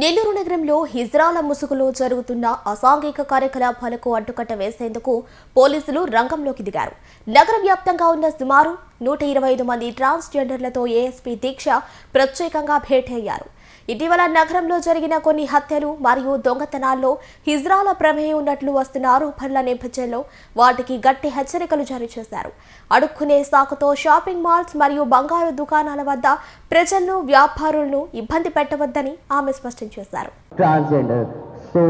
నెల్లూరు నగరంలో హిజ్రాల ముసుగులో జరుగుతున్న అసాంఘిక కార్యకలాపాలకు అడ్డుకట్ట వేసేందుకు పోలీసులు రంగంలోకి దిగారు. నగర వ్యాప్తంగా ఉన్న సుమారు నూట ఇరవై ఐదు మంది ట్రాన్స్జెండర్లతో ఏఎస్పీ దీక్ష ప్రత్యేకంగా భేటయ్యారు. ఇటీవల నగరంలో జరిగిన కొన్ని హత్యలు మరియు దొంగతనాల్లో హిజ్రాల ప్రమేయం ఉన్నట్లు వస్తున్న ఆరోపణల నేపథ్యంలో వాటికి గట్టి హెచ్చరికలు జారీ చేశారు. అడుక్కునే సాకుతో షాపింగ్ మాల్స్ మరియు బంగారు దుకాణాల వద్ద ప్రజలను వ్యాపారులను ఇబ్బంది పెట్టవద్దని ఆమె స్పష్టం చేశారు. సో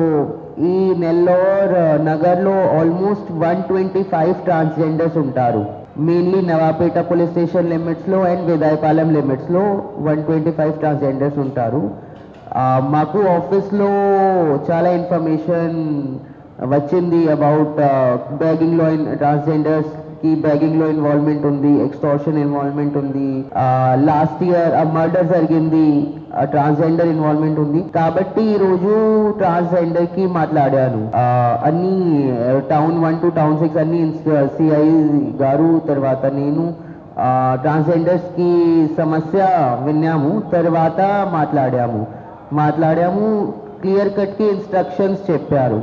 ఈ నెల్లూరు నగర్లో almost one twenty five transgenders ఉంటారు. మెయిన్లీ నవాపేట పోలీస్ స్టేషన్ లిమిట్స్లో అండ్ విదాయపాలెం లిమిట్స్లో వన్ ట్వంటీ ఫైవ్ ట్రాన్స్జెండర్స్ ఉంటారు. మాకు ఆఫీస్లో చాలా ఇన్ఫర్మేషన్ వచ్చింది అబౌట్ బ్యాగింగ్లో ట్రాన్స్జెండర్స్ కి బ్యాగింగ్లో ఇన్వాల్వ్మెంట్ ఉంది ఎక్స్టార్షన్ ఇన్వాల్వ్మెంట్ ఉంది లాస్ట్ ఇయర్ ఆ మర్డర్ జరిగింది ట్రాన్స్జెండర్ ఇన్వాల్వ్మెంట్ ఉంది. కాబట్టి ఈ రోజు ట్రాన్స్జెండర్కి మాట్లాడాను అన్ని town one two town six అన్ని సిఐ గారు తర్వాత నేను ట్రాన్స్జెండర్స్కి సమస్య విన్నాము తర్వాత మాట్లాడాము. మాట్లాడాము క్లియర్ కట్కి ఇన్స్ట్రక్షన్స్ చెప్పారు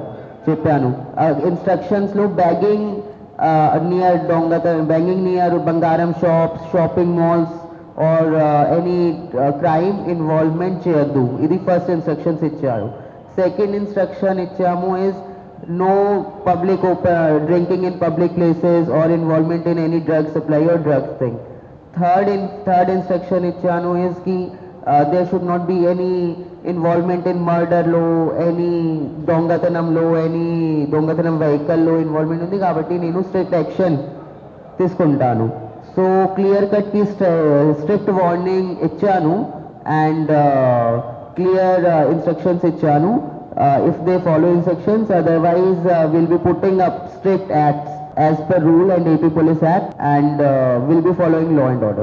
చెప్పాను. ఇన్స్ట్రక్షన్స్లో begging near डोंगातर begging near bangaram shop shopping malls or any crime involvement चेयदू इधी फ़र्स्ट इंस्ट्रक्शन इच्छा सेकंड इंस्ट्रक्शन इच्छा is no public drinking in public places or involvement in any drug supply or drugs thing third in third instruction इच्छा is की there should not be any involvement in murder లో any దొంగతనంలో any దొంగతనం వెహికల్లో involvement ఉంది కాబట్టి నేను strict action తీసుకుంటాను. సో క్లియర్ కట్కి స్ట్రిక్ట్ వార్నింగ్ ఇచ్చాను అండ్ క్లియర్ ఇన్స్ట్రక్షన్స్ ఇచ్చాను. If they follow instructions otherwise will be putting up strict acts as per rule and AP police act and will be following law and order